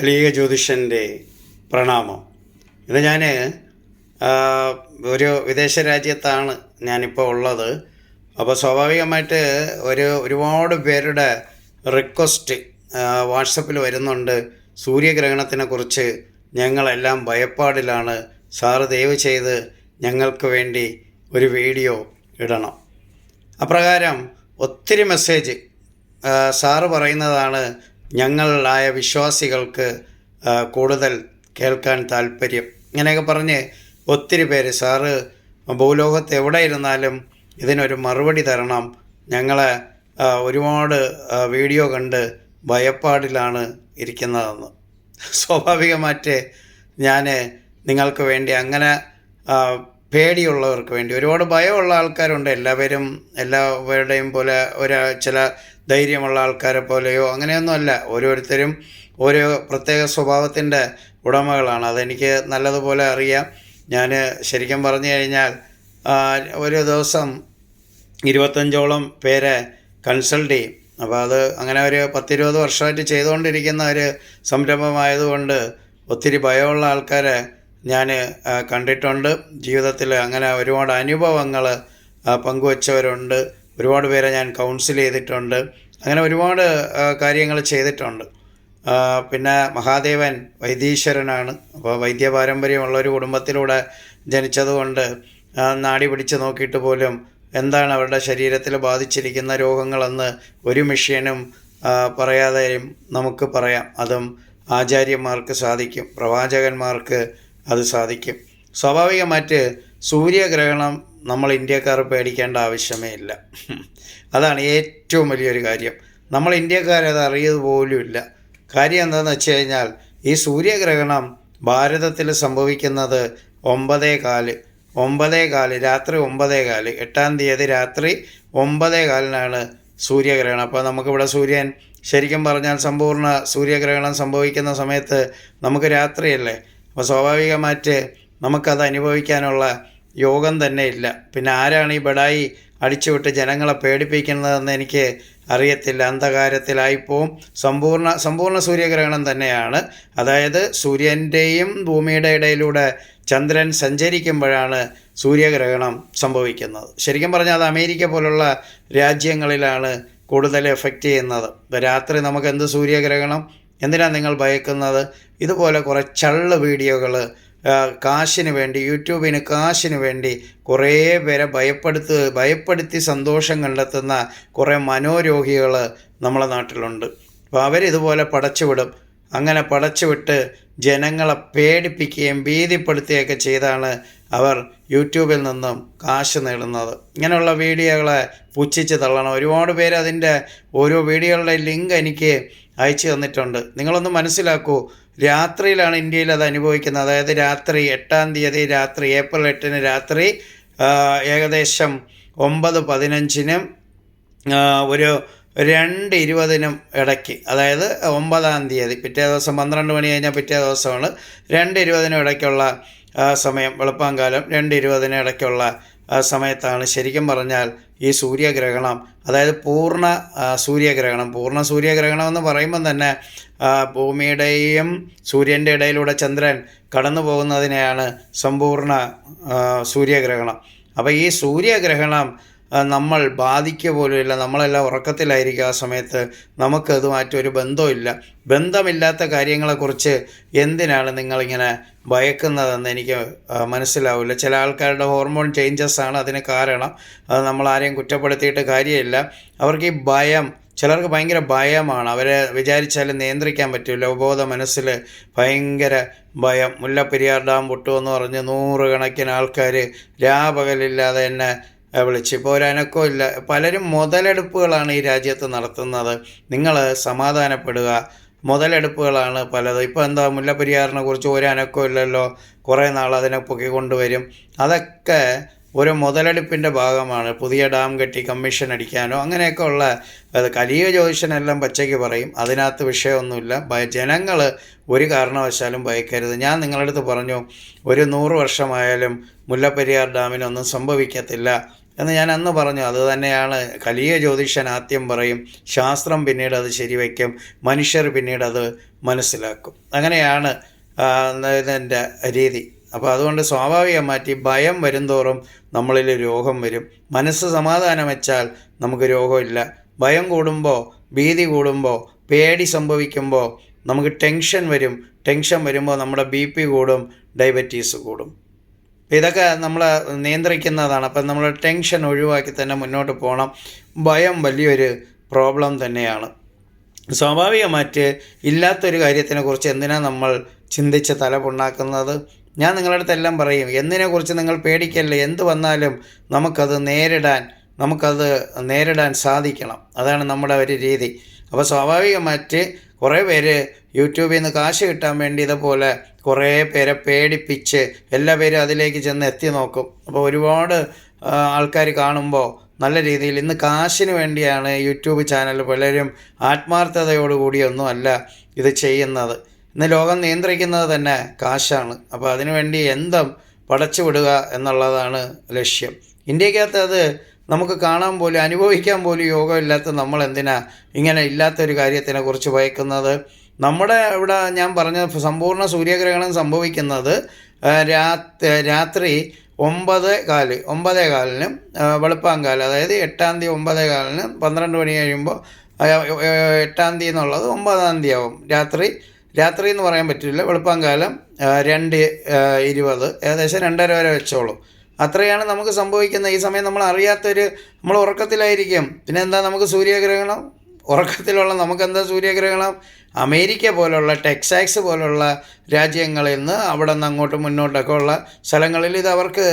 കലിക ജ്യോതിഷന്റെ പ്രണാമം. ഇന്ന് ഞാൻ ഒരു വിദേശ രാജ്യത്താണ് ഞാനിപ്പോൾ ഉള്ളത്. അപ്പോൾ സ്വാഭാവികമായിട്ട് ഒരു ഒരുപാട് പേരുടെ റിക്വസ്റ്റ് വാട്സപ്പിൽ വരുന്നുണ്ട്. സൂര്യഗ്രഹണത്തിനെക്കുറിച്ച് ഞങ്ങളെല്ലാം ഭയപ്പാടിലാണ്. സാറ് ദയവ് ചെയ്ത് ഞങ്ങൾക്ക് വേണ്ടി ഒരു വീഡിയോ ഇടണം. അപ്രകാരം ഒത്തിരി മെസ്സേജ് സാറ് പറയുന്നതാണ് ഞങ്ങളായ വിശ്വാസികൾക്ക് കൂടുതൽ കേൾക്കാൻ താല്പര്യം ഇങ്ങനെയൊക്കെ പറഞ്ഞ് ഒത്തിരി പേര് സാറ് ഭൂലോകത്ത് എവിടെ ഇരുന്നാലും ഇതിനൊരു മറുപടി തരണം. ഞങ്ങളെ ഒരുപാട് വീഡിയോ കണ്ട് ഭയപ്പാടിലാണ് ഇരിക്കുന്നതെന്ന്. സ്വാഭാവികമായിട്ട് ഞാൻ നിങ്ങൾക്ക് വേണ്ടി അങ്ങനെ പേടിയുള്ളവർക്ക് വേണ്ടി. ഒരുപാട് ഭയമുള്ള ആൾക്കാരുണ്ട്. എല്ലാവരും എല്ലാവരുടെയും പോലെ ഒരു ചില ധൈര്യമുള്ള ആൾക്കാരെ പോലെയോ അങ്ങനെയൊന്നുമല്ല. ഓരോരുത്തരും ഓരോ പ്രത്യേക സ്വഭാവത്തിന്റെ ഉടമകളാണ്. അതെനിക്ക് നല്ലതുപോലെ അറിയാം. ഞാൻ ശരിക്കും പറഞ്ഞു കഴിഞ്ഞാൽ ഒരു ദിവസം ഇരുപത്തഞ്ചോളം പേരെ കൺസൾട്ട് ചെയ്യും. അപ്പോൾ അത് അങ്ങനെ ഒരു പത്തിരുപത് വർഷമായിട്ട് ചെയ്തുകൊണ്ടിരിക്കുന്ന ഒരു സംരംഭമായതുകൊണ്ട് ഒത്തിരി ഭയമുള്ള ആൾക്കാരെ ഞാൻ കണ്ടിട്ടുണ്ട്. ജീവിതത്തിൽ അങ്ങനെ ഒരുപാട് അനുഭവങ്ങൾ പങ്കുവച്ചവരുണ്ട്. ഒരുപാട് പേരെ ഞാൻ കൗൺസിൽ ചെയ്തിട്ടുണ്ട്. അങ്ങനെ ഒരുപാട് കാര്യങ്ങൾ ചെയ്തിട്ടുണ്ട്. പിന്നെ മഹാദേവൻ വൈദ്യീശ്വരനാണ്. അപ്പോൾ വൈദ്യ പാരമ്പര്യമുള്ള ഒരു കുടുംബത്തിലൂടെ ജനിച്ചതുകൊണ്ട് നാടി പിടിച്ച് നോക്കിയിട്ട് പോലും എന്താണ് അവരുടെ ശരീരത്തിൽ ബാധിച്ചിരിക്കുന്ന രോഗങ്ങളെന്ന് ഒരു മിഷ്യനും പറയാതെയും നമുക്ക് പറയാം. അതും ആചാര്യന്മാർക്ക് സാധിക്കും. പ്രവാചകന്മാർക്ക് അത് സാധിക്കും. സ്വാഭാവികമായിട്ട് സൂര്യഗ്രഹണം നമ്മൾ ഇന്ത്യക്കാർ പേടിക്കേണ്ട ആവശ്യമേ ഇല്ല. അതാണ് ഏറ്റവും വലിയൊരു കാര്യം. നമ്മൾ ഇന്ത്യക്കാരത് അറിയത് പോലുമില്ല കാര്യം എന്താണെന്ന് വെച്ച് കഴിഞ്ഞാൽ ഈ സൂര്യഗ്രഹണം ഭാരതത്തിൽ സംഭവിക്കുന്നത് ഒമ്പതേ കാൽ. ഒമ്പതേ കാൽ രാത്രി ഒമ്പതേ കാൽ. എട്ടാം തീയതി രാത്രി ഒമ്പതേ കാലിനാണ് സൂര്യഗ്രഹണം. അപ്പോൾ നമുക്കിവിടെ സൂര്യൻ ശരിക്കും പറഞ്ഞാൽ സമ്പൂർണ സൂര്യഗ്രഹണം സംഭവിക്കുന്ന സമയത്ത് നമുക്ക് രാത്രിയല്ലേ? അപ്പോൾ സ്വാഭാവികമായിട്ട് നമുക്കത് അനുഭവിക്കാനുള്ള യോഗം തന്നെ ഇല്ല. പിന്നെ ആരാണ് ഈ ബഡായി അടിച്ചുവിട്ട് ജനങ്ങളെ പേടിപ്പിക്കുന്നതെന്ന് എനിക്ക് അറിയത്തില്ല. അന്ധകാരത്തിലായിപ്പോവും. സമ്പൂർണ സമ്പൂർണ സൂര്യഗ്രഹണം തന്നെയാണ്. അതായത് സൂര്യന്റെയും ഭൂമിയുടെ ഇടയിലൂടെ ചന്ദ്രൻ സഞ്ചരിക്കുമ്പോഴാണ് സൂര്യഗ്രഹണം സംഭവിക്കുന്നത്. ശരിക്കും പറഞ്ഞാൽ അത് അമേരിക്ക പോലുള്ള രാജ്യങ്ങളിലാണ് കൂടുതൽ എഫക്റ്റ് ചെയ്യുന്നത്. രാത്രി നമുക്ക് എന്ത് സൂര്യഗ്രഹണം? എന്തിനാണ് നിങ്ങൾ ഭയക്കുന്നത്? ഇതുപോലെ കുറേ ചള്ള് വീഡിയോകൾ കാശിന് വേണ്ടി യൂട്യൂബിന് കാശിന് വേണ്ടി കുറേ പേരെ ഭയപ്പെടുത്ത് ഭയപ്പെടുത്തി സന്തോഷം കണ്ടെത്തുന്ന കുറേ മനോരോഗികൾ നമ്മളെ നാട്ടിലുണ്ട്. അപ്പോൾ അവരിതുപോലെ പടച്ചുവിടും അങ്ങനെ പടച്ചുവിട്ട് ജനങ്ങളെ പേടിപ്പിക്കുകയും ഭീതിപ്പെടുത്തുകയൊക്കെ ചെയ്താണ് അവർ യൂട്യൂബിൽ നിന്നും കാശ് നേടുന്നത്. ഇങ്ങനെയുള്ള വീഡിയോകളെ പുച്ഛിച്ച് തള്ളണം. ഒരുപാട് പേര് അതിന്റെ ഓരോ വീഡിയോകളുടെ ലിങ്ക് എനിക്ക് അയച്ചു തന്നിട്ടുണ്ട്. നിങ്ങളൊന്ന് മനസ്സിലാക്കൂ രാത്രിയിലാണ് ഇന്ത്യയിൽ അത് അനുഭവിക്കുന്നത്. അതായത് രാത്രി എട്ടാം തീയതി രാത്രി ഏപ്രിൽ എട്ടിന് രാത്രി ഏകദേശം ഒമ്പത് പതിനഞ്ചിനും ഒരു രണ്ട് ഇരുപതിനും ഇടയ്ക്ക്. അതായത് ഒമ്പതാം തീയതി പിറ്റേ ദിവസം പന്ത്രണ്ട് മണി കഴിഞ്ഞാൽ പിറ്റേ ദിവസമാണ്. രണ്ട് ഇരുപതിനും ഇടയ്ക്കുള്ള സമയം വെളുപ്പാങ്കാലം രണ്ട് ഇരുപതിനും ഇടയ്ക്കുള്ള സമയത്താണ്. ശരിക്കും പറഞ്ഞാൽ ഈ സൂര്യഗ്രഹണം അതായത് പൂർണ സൂര്യഗ്രഹണം പൂർണ സൂര്യഗ്രഹണം എന്ന് പറയുമ്പം തന്നെ ഭൂമിയുടെയും സൂര്യന്റെ ഇടയിലൂടെ ചന്ദ്രൻ കടന്നു പോകുന്നതിനെയാണ് സമ്പൂർണ സൂര്യഗ്രഹണം. അപ്പോൾ ഈ സൂര്യഗ്രഹണം നമ്മൾ ബാധിക്കുക പോലുമില്ല. നമ്മളെല്ലാം ഉറക്കത്തിലായിരിക്കും ആ സമയത്ത്. നമുക്കതുമായിട്ട് ഒരു ബന്ധമില്ല ബന്ധമില്ലാത്ത കാര്യങ്ങളെക്കുറിച്ച് എന്തിനാണ് നിങ്ങളിങ്ങനെ ഭയക്കുന്നതെന്ന് എനിക്ക് മനസ്സിലാവില്ല. ചില ആൾക്കാരുടെ ഹോർമോൺ ചേഞ്ചസ് ആണ് അതിന് കാരണം. അത് നമ്മൾ ആരെയും കുറ്റപ്പെടുത്തിയിട്ട് കാര്യമില്ല. അവർക്ക് ഈ ഭയം ചിലർക്ക് ഭയങ്കര ഭയമാണ്. അവരെ വിചാരിച്ചാലും നിയന്ത്രിക്കാൻ പറ്റില്ല. ഉപബോധ മനസ്സിൽ ഭയങ്കര ഭയം. മുല്ലപ്പെരിയാർ ഡാം പൊട്ടുമെന്ന് പറഞ്ഞ് നൂറുകണക്കിന് ആൾക്കാർ രാപകലില്ലാതെ എന്നെ വിളിച്ച് അനക്കവും ഇല്ല. പലരും മുതലെടുപ്പുകളാണ് ഈ രാജ്യത്ത് നടത്തുന്നത്. നിങ്ങൾ സമാധാനപ്പെടുക. മുതലെടുപ്പുകളാണ് പലത്. ഇപ്പോൾ എന്താ മുല്ലപ്പെരിയാറിനെ കുറിച്ച് ഒരു അനക്കവും ഇല്ലല്ലോ. കുറേ നാൾ അതിനെ പൊക്കിക്കൊണ്ടുവരും അതൊക്കെ ഒരു മുതലെടുപ്പിന്റെ ഭാഗമാണ്. പുതിയ ഡാം കെട്ടി കമ്മീഷൻ അടിക്കാനോ അങ്ങനെയൊക്കെ ഉള്ള കലിയ ജ്യോതിഷനെല്ലാം പച്ചയ്ക്ക് പറയും. അതിനകത്ത് വിഷയമൊന്നുമില്ല. ജനങ്ങൾ ഒരു കാരണവശാലും ഭയക്കരുത്. ഞാൻ നിങ്ങളടുത്ത് പറഞ്ഞു ഒരു നൂറ് വർഷമായാലും മുല്ലപ്പെരിയാർ ഡാമിനൊന്നും സംഭവിക്കത്തില്ല. എന്ന് ഞാൻ അന്ന് പറഞ്ഞു അത് തന്നെയാണ്. കലിയ ജ്യോതിഷൻ ആദ്യം പറയും ശാസ്ത്രം പിന്നീട് അത് ശരിവയ്ക്കും മനുഷ്യർ പിന്നീട് അത് മനസ്സിലാക്കും. അങ്ങനെയാണ് ഇതിന്റെ രീതി. അപ്പോൾ അതുകൊണ്ട് സ്വാഭാവികം മാറ്റി ഭയം വരുംതോറും നമ്മളിൽ രോഗം വരും. മനസ്സ് സമാധാനം വെച്ചാൽ നമുക്ക് രോഗമില്ല. ഭയം കൂടുമ്പോൾ ഭീതി കൂടുമ്പോൾ പേടി സംഭവിക്കുമ്പോൾ നമുക്ക് ടെൻഷൻ വരും. ടെൻഷൻ വരുമ്പോൾ നമ്മുടെ ബി പി കൂടും ഡയബറ്റീസ് കൂടും. ഇതൊക്കെ നമ്മൾ നിയന്ത്രിക്കുന്നതാണ്. അപ്പം നമ്മൾ ടെൻഷൻ ഒഴിവാക്കി തന്നെ മുന്നോട്ട് പോകണം. ഭയം വലിയൊരു പ്രോബ്ലം തന്നെയാണ്. സ്വാഭാവികമായിട്ട് ഇല്ലാത്തൊരു കാര്യത്തിനെക്കുറിച്ച് എന്തിനാണ് നമ്മൾ ചിന്തിച്ച് തലപുണ്ണാക്കുന്നത് ഞാൻ നിങ്ങളുടെ അടുത്തെല്ലാം പറയും എന്തിനെക്കുറിച്ച് നിങ്ങൾ പേടിക്കല്ലേ? എന്ത് വന്നാലും നമുക്കത് നേരിടാൻ നമുക്കത് നേരിടാൻ സാധിക്കണം. അതാണ് നമ്മുടെ ഒരു രീതി. അപ്പോൾ സ്വാഭാവികമായിട്ട് കുറേ പേര് യൂട്യൂബിൽ നിന്ന് കാശ് കിട്ടാൻ വേണ്ടി ഇതുപോലെ കുറേ പേരെ പേടിപ്പിച്ച് എല്ലാവരും അതിലേക്ക് ചെന്ന് എത്തി നോക്കും. അപ്പോൾ ഒരുപാട് ആൾക്കാർ കാണുമ്പോൾ നല്ല രീതിയിൽ ഇന്ന് കാശിന് വേണ്ടിയാണ് യൂട്യൂബ് ചാനൽ പലരും ആത്മാർത്ഥതയോടുകൂടിയൊന്നും അല്ല ഇത് ചെയ്യുന്നത്. ഇന്ന് ലോകം നിയന്ത്രിക്കുന്നത് തന്നെ കാശാണ്. അപ്പോൾ അതിനുവേണ്ടി എന്തും പടച്ചു വിടുക എന്നുള്ളതാണ് ലക്ഷ്യം. ഇന്ത്യക്കകത്ത് അത് നമുക്ക് കാണാൻ പോലും അനുഭവിക്കാൻ പോലും യോഗമില്ലാത്ത നമ്മൾ എന്തിനാ ഇങ്ങനെ ഇല്ലാത്തൊരു കാര്യത്തിനെ കുറിച്ച് ഭയക്കുന്നത്? നമ്മുടെ ഇവിടെ ഞാൻ പറഞ്ഞ സമ്പൂർണ സൂര്യഗ്രഹണം സംഭവിക്കുന്നത് രാത്രി ഒമ്പത് കാൽ ഒമ്പതേ കാലിനും വെളുപ്പാങ്കാലം അതായത് എട്ടാം തീയതി ഒമ്പതേ കാലിന് പന്ത്രണ്ട് മണി കഴിയുമ്പോൾ എട്ടാം തീയതി എന്നുള്ളത് ഒമ്പതാം തീയതി ആവും. രാത്രി രാത്രി എന്ന് പറയാൻ പറ്റില്ല വെളുപ്പാങ്കാലം കാലം രണ്ട് ഇരുപത് ഏകദേശം രണ്ടര വരെ വെച്ചോളൂ. അത്രയാണ് നമുക്ക് സംഭവിക്കുന്നത്. ഈ സമയം നമ്മൾ അറിയാത്തൊരു നമ്മൾ ഉറക്കത്തിലായിരിക്കും. പിന്നെ എന്താ നമുക്ക് സൂര്യഗ്രഹണം? ഉറക്കത്തിലുള്ള നമുക്കെന്താ സൂര്യഗ്രഹണം? അമേരിക്ക പോലുള്ള ടെക്സാക്സ് പോലുള്ള രാജ്യങ്ങളിൽ നിന്ന് അവിടെ നിന്ന് അങ്ങോട്ടും മുന്നോട്ടൊക്കെ ഉള്ള സ്ഥലങ്ങളിൽ ഇത് അവർക്ക്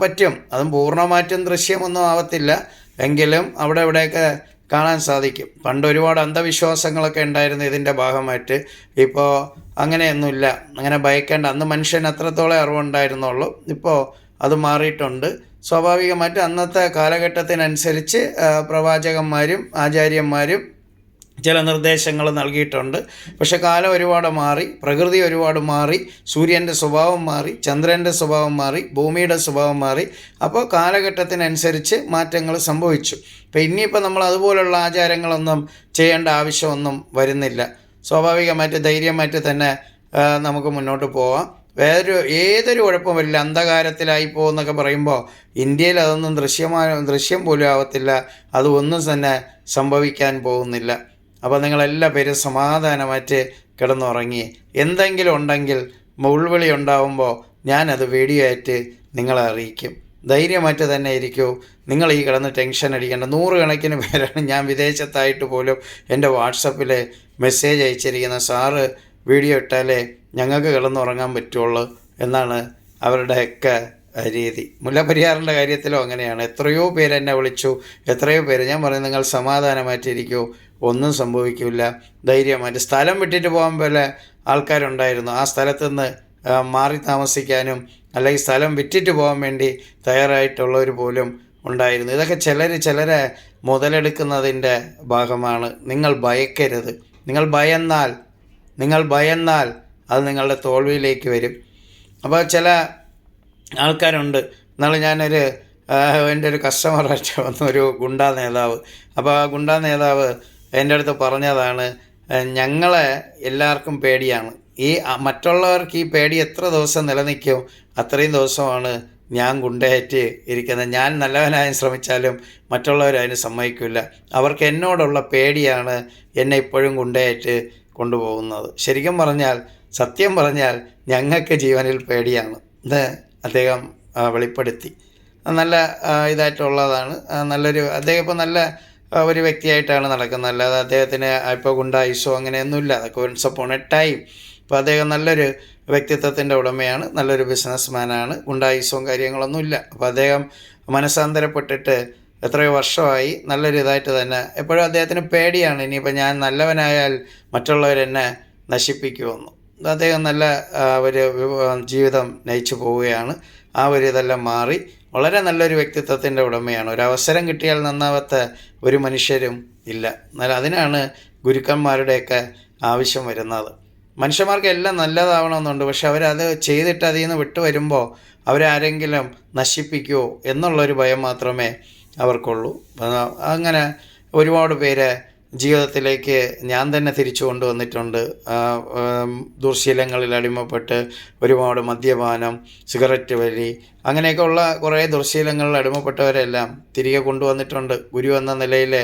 പറ്റും. അതും പൂർണമായിട്ടും ദൃശ്യമൊന്നും ആവത്തില്ല. എങ്കിലും അവിടെ ഇവിടെയൊക്കെ കാണാൻ സാധിക്കും. പണ്ട് ഒരുപാട് അന്ധവിശ്വാസങ്ങളൊക്കെ ഉണ്ടായിരുന്നു ഇതിന്റെ ഭാഗമായിട്ട്. ഇപ്പോൾ അങ്ങനെയൊന്നുമില്ല. അങ്ങനെ ഭയക്കേണ്ട അന്ന് മനുഷ്യൻ അത്രത്തോളം അറിവുണ്ടായിരുന്നുള്ളൂ. ഇപ്പോൾ അത് മാറിയിട്ടുണ്ട്. സ്വാഭാവികമായിട്ട് അന്നത്തെ കാലഘട്ടത്തിനനുസരിച്ച് പ്രവാചകന്മാരും ആചാര്യന്മാരും ചില നിർദ്ദേശങ്ങൾ നൽകിയിട്ടുണ്ട്. പക്ഷെ കാലം ഒരുപാട് മാറി പ്രകൃതി ഒരുപാട് മാറി സൂര്യന്റെ സ്വഭാവം മാറി ചന്ദ്രന്റെ സ്വഭാവം മാറി ഭൂമിയുടെ സ്വഭാവം മാറി. അപ്പോൾ കാലഘട്ടത്തിനനുസരിച്ച് മാറ്റങ്ങൾ സംഭവിച്ചു. അപ്പോൾ ഇനിയിപ്പോൾ നമ്മൾ അതുപോലുള്ള ആചാരങ്ങളൊന്നും ചെയ്യേണ്ട ആവശ്യമൊന്നും വരുന്നില്ല. സ്വാഭാവികമായിട്ട് ധൈര്യമായിട്ട് തന്നെ നമുക്ക് മുന്നോട്ട് പോവാം. വേറൊരു ഏതൊരു കുഴപ്പം വരില്ല. അന്ധകാരത്തിലായി പോകുന്നൊക്കെ പറയുമ്പോൾ ഇന്ത്യയിൽ അതൊന്നും ദൃശ്യമായ ദൃശ്യം പോലും ആവത്തില്ല. അതൊന്നും തന്നെ സംഭവിക്കാൻ പോകുന്നില്ല. അപ്പോൾ നിങ്ങളെല്ലാ പേരും സമാധാനമായിട്ട് കിടന്നുറങ്ങി. എന്തെങ്കിലും ഉണ്ടെങ്കിൽ ഉൾവിളി ഉണ്ടാവുമ്പോൾ ഞാനത് വീഡിയോ ആയിട്ട് നിങ്ങളെ അറിയിക്കും. ധൈര്യമായിട്ട് തന്നെ ഇരിക്കൂ. നിങ്ങൾ ഈ കിടന്ന് ടെൻഷൻ അടിക്കേണ്ട. നൂറുകണക്കിന് പേരാണ് ഞാൻ വിദേശത്തായിട്ട് പോലും എന്റെ വാട്സപ്പിൽ മെസ്സേജ് അയച്ചിരിക്കുന്ന സാറ് വീഡിയോ ഇട്ടാലേ ഞങ്ങൾക്ക് കിടന്നുറങ്ങാൻ പറ്റുള്ളൂ എന്നാണ് അവരുടെയൊക്കെ രീതി. മുല്ലപ്പെരിയാറിന്റെ കാര്യത്തിലും അങ്ങനെയാണ്. എത്രയോ പേര് എന്നെ വിളിച്ചു. എത്രയോ പേര്. ഞാൻ പറഞ്ഞു നിങ്ങൾ സമാധാനമായിട്ടിരിക്കൂ. ഒന്നും സംഭവിക്കില്ല ധൈര്യമായിട്ട്. സ്ഥലം വിട്ടിട്ട് പോകാൻ പോലെ ആൾക്കാരുണ്ടായിരുന്നു. ആ സ്ഥലത്തു നിന്ന് മാറി താമസിക്കാനും അല്ലെങ്കിൽ സ്ഥലം വിറ്റിട്ട് പോകാൻ വേണ്ടി തയ്യാറായിട്ടുള്ളവർ പോലും ഉണ്ടായിരുന്നു. ഇതൊക്കെ ചിലർ ചിലരെ മുതലെടുക്കുന്നതിന്റെ ഭാഗമാണ്. നിങ്ങൾ ഭയക്കരുത്. നിങ്ങൾ ഭയന്നാൽ നിങ്ങൾ ഭയന്നാൽ അത് നിങ്ങളുടെ തോൽവിയിലേക്ക് വരും. അപ്പോൾ ചില ആൾക്കാരുണ്ട്. എന്നാൽ ഞാനൊരു എന്റെ ഒരു കസ്റ്റമറായിട്ട് വന്ന. ഒരു ഗുണ്ടാ നേതാവ്. അപ്പോൾ ആ ഗുണ്ടാ നേതാവ് എന്റെ അടുത്ത് പറഞ്ഞതാണ് ഞങ്ങളെ എല്ലാവർക്കും പേടിയാണ്. ഈ മറ്റുള്ളവർക്ക് ഈ പേടി എത്ര ദിവസം നിലനിൽക്കും? അത്രയും ദിവസമാണ് ഞാൻ ഗുണ്ടയേറ്റ് ഇരിക്കുന്നത്. ഞാൻ നല്ലവനായി ശ്രമിച്ചാലും മറ്റുള്ളവർ അതിന് സമ്മതിക്കില്ല അവർക്ക് എന്നോടുള്ള പേടിയാണ് എന്നെ ഇപ്പോഴും ഗുണ്ടയേറ്റ് കൊണ്ടുപോകുന്നത്. ശരിക്കും പറഞ്ഞാൽ സത്യം പറഞ്ഞാൽ ഞങ്ങൾക്ക് ജീവനിൽ പേടിയാണ്. ഇത് അദ്ദേഹം വെളിപ്പെടുത്തി. നല്ല ഇതായിട്ടുള്ളതാണ്. നല്ലൊരു അദ്ദേഹം ഇപ്പോൾ നല്ല ഒരു വ്യക്തിയായിട്ടാണ് നടക്കുന്നത്. അല്ലാതെ അദ്ദേഹത്തിന് ഇപ്പോൾ ഗുണ്ടായുസോ അങ്ങനെയൊന്നുമില്ല. അതൊക്കെ വൺസ് അപ്പോൺ എ ടൈം ഇപ്പോൾ അദ്ദേഹം നല്ലൊരു വ്യക്തിത്വത്തിന്റെ ഉടമയാണ്. നല്ലൊരു ബിസിനസ്മാനാണ് ഗുണ്ടായുസവും കാര്യങ്ങളൊന്നുമില്ല. അപ്പോൾ അദ്ദേഹം മനസ്സാന്തരപ്പെട്ടിട്ട് എത്രയോ വർഷമായി നല്ലൊരു ഇതായിട്ട് തന്നെ എപ്പോഴും അദ്ദേഹത്തിന് പേടിയാണ്. ഇനിയിപ്പോൾ ഞാൻ നല്ലവനായാൽ മറ്റുള്ളവരെന്നെ നശിപ്പിക്കുമെന്ന്. അദ്ദേഹം നല്ല ഒരു ജീവിതം നയിച്ചു പോവുകയാണ്. ആ ഒരു ഇതെല്ലാം മാറി വളരെ നല്ലൊരു വ്യക്തിത്വത്തിന്റെ ഉടമയാണ്. ഒരു അവസരം കിട്ടിയാൽ നന്നാവാത്ത ഒരു മനുഷ്യരും ഇല്ല. എന്നാൽ അതിനാണ് ഗുരുക്കന്മാരുടെയൊക്കെ ആവശ്യം വരുന്നത്. മനുഷ്യന്മാർക്ക് എല്ലാം നല്ലതാവണമെന്നുണ്ട്. പക്ഷെ അവരത് ചെയ്തിട്ട് അതിൽ നിന്ന് വിട്ടു വരുമ്പോൾ അവരാരെങ്കിലും നശിപ്പിക്കുമോ എന്നുള്ളൊരു ഭയം മാത്രമേ അവർക്കുള്ളൂ. അങ്ങനെ ഒരുപാട് പേര് ജീവിതത്തിലേക്ക് ഞാൻ തന്നെ തിരിച്ചു കൊണ്ടുവന്നിട്ടുണ്ട്. ദുർശീലങ്ങളിൽ അടിമപ്പെട്ട് ഒരുപാട് മദ്യപാനം സിഗരറ്റ് വലി അങ്ങനെയൊക്കെ ഉള്ള കുറേ ദുർശീലങ്ങളിൽ അടിമപ്പെട്ടവരെല്ലാം തിരികെ കൊണ്ടുവന്നിട്ടുണ്ട്. ഗുരു എന്ന നിലയിൽ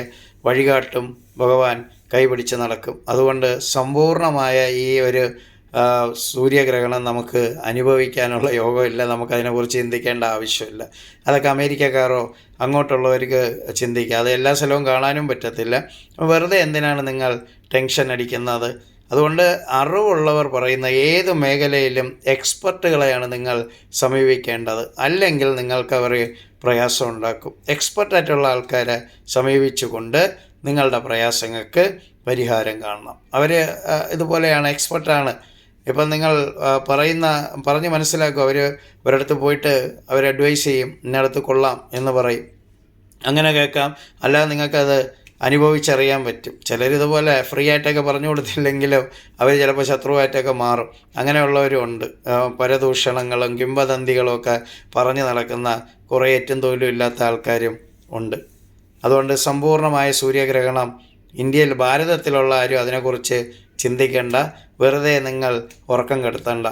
വഴികാട്ടും ഭഗവാൻ കൈപിടിച്ച് നടക്കും. അതുകൊണ്ട് സമ്പൂർണമായ ഈ ഒരു സൂര്യഗ്രഹണം നമുക്ക് അനുഭവിക്കാനുള്ള യോഗമില്ല. നമുക്കതിനെക്കുറിച്ച് ചിന്തിക്കേണ്ട ആവശ്യമില്ല. അതൊക്കെ അമേരിക്കക്കാരോ അങ്ങോട്ടുള്ളവർക്ക് ചിന്തിക്കുക അത് എല്ലാ സ്ഥലവും കാണാനും പറ്റത്തില്ല. വെറുതെ എന്തിനാണ് നിങ്ങൾ ടെൻഷൻ അടിക്കുന്നത്? അതുകൊണ്ട് അറിവുള്ളവർ പറയുന്ന ഏത് മേഖലയിലും എക്സ്പെർട്ടുകളെയാണ് നിങ്ങൾ സമീപിക്കേണ്ടത്. അല്ലെങ്കിൽ നിങ്ങൾക്ക് അവർ പ്രയാസം ഉണ്ടാക്കും. എക്സ്പെർട്ടായിട്ടുള്ള ആൾക്കാരെ സമീപിച്ചുകൊണ്ട് നിങ്ങളുടെ പ്രയാസങ്ങൾക്ക് പരിഹാരം കാണണം. അവർ ഇതുപോലെയാണ് എക്സ്പെർട്ടാണ് ഇപ്പം നിങ്ങൾ പറയുന്ന പറഞ്ഞ് മനസ്സിലാക്കും. അവർ ഒരിടത്ത് പോയിട്ട് അവർ അഡ്വൈസ് ചെയ്യും ഇന്നടത്ത് കൊള്ളാം എന്ന് പറയും. അങ്ങനെ കേൾക്കാം. അല്ലാതെ നിങ്ങൾക്കത് അനുഭവിച്ചറിയാൻ പറ്റും. ചിലരിതുപോലെ ഫ്രീ ആയിട്ടൊക്കെ പറഞ്ഞു കൊടുത്തില്ലെങ്കിലും അവർ ചിലപ്പോൾ ശത്രുവായിട്ടൊക്കെ മാറും. അങ്ങനെയുള്ളവരും ഉണ്ട്. പരദൂഷണങ്ങളും കിംവദന്തികളും ഒക്കെ പറഞ്ഞു നടക്കുന്ന കുറേ ഏറ്റവും തൊഴിലും ഇല്ലാത്ത ആൾക്കാരും ഉണ്ട്. അതുകൊണ്ട് സമ്പൂർണമായ സൂര്യഗ്രഹണം ഇന്ത്യയിൽ ഭാരതത്തിലുള്ള ആരും അതിനെക്കുറിച്ച് ചിന്തിക്കേണ്ട വെറുതെ നിങ്ങൾ ഉറക്കം കെടുത്തണ്ട.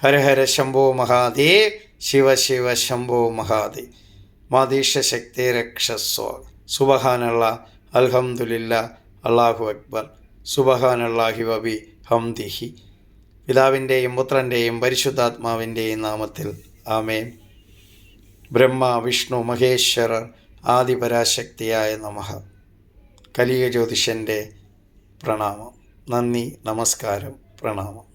ഹര ഹര ശംഭോ മഹാദേ ശിവ ശിവ ശംഭോ മഹാദേ മാതീഷ ശക്തി രക്ഷസ്വ സുബഹാനുള്ള അൽഹംദുലില്ല അള്ളാഹു അക്ബർ. സുബഹാനല്ലാഹി വബി ഹംദിഹി. പിതാവിന്റെയും പുത്രന്റെയും പരിശുദ്ധാത്മാവിന്റെയും നാമത്തിൽ ആമേൻ. ബ്രഹ്മ വിഷ്ണു മഹേശ്വരർ ആദിപരാശക്തിയായ നമഃ. കലിയ ജ്യോതിഷന്റെ പ്രണാമം. നന്ദി നമസ്കാരം പ്രണാമം.